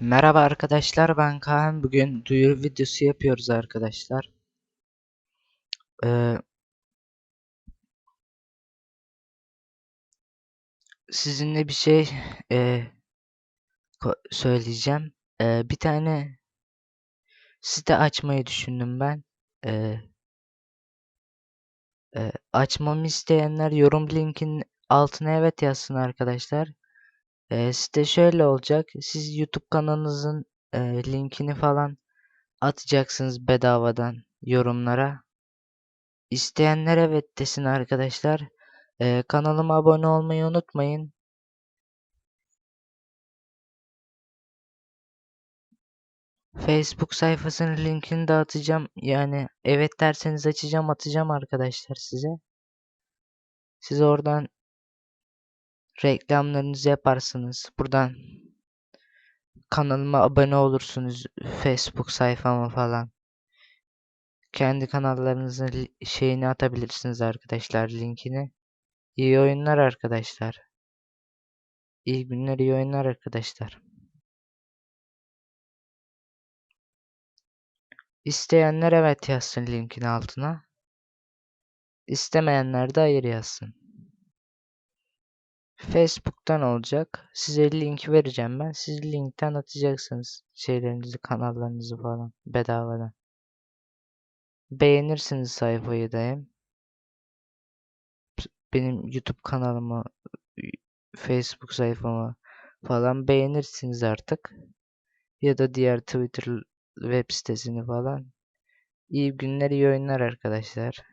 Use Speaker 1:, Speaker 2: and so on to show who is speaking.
Speaker 1: Merhaba arkadaşlar ben Kaan. Bugün duyuru videosu yapıyoruz arkadaşlar. Ee, sizinle bir şey e, söyleyeceğim. Ee, bir tane site açmayı düşündüm ben. Ee, e, açmamı isteyenler yorum linkin altına evet yazsın arkadaşlar. Ee, site şöyle olacak. Siz YouTube kanalınızın e, linkini falan atacaksınız bedavadan yorumlara. İsteyenler evet desin arkadaşlar. Ee, kanalıma abone olmayı unutmayın. Facebook sayfasının linkini de atacağım. Yani evet derseniz açacağım atacağım arkadaşlar size. Siz oradan reklamlarınızı yaparsınız. Buradan kanalıma abone olursunuz. Facebook sayfama falan. Kendi kanallarınızın şeyini atabilirsiniz arkadaşlar linkini. İyi oyunlar arkadaşlar. İyi günler, iyi oyunlar arkadaşlar. İsteyenler evet yazsın linkin altına. İstemeyenler de hayır yazsın. Facebook'tan olacak. Size link vereceğim ben. Siz linkten atacaksınız şeylerinizi, kanallarınızı falan bedavadan. Beğenirsiniz sayfayı da. Benim YouTube kanalımı, Facebook sayfamı falan beğenirsiniz artık. Ya da diğer Twitter web sitesini falan. İyi günler, iyi oyunlar arkadaşlar.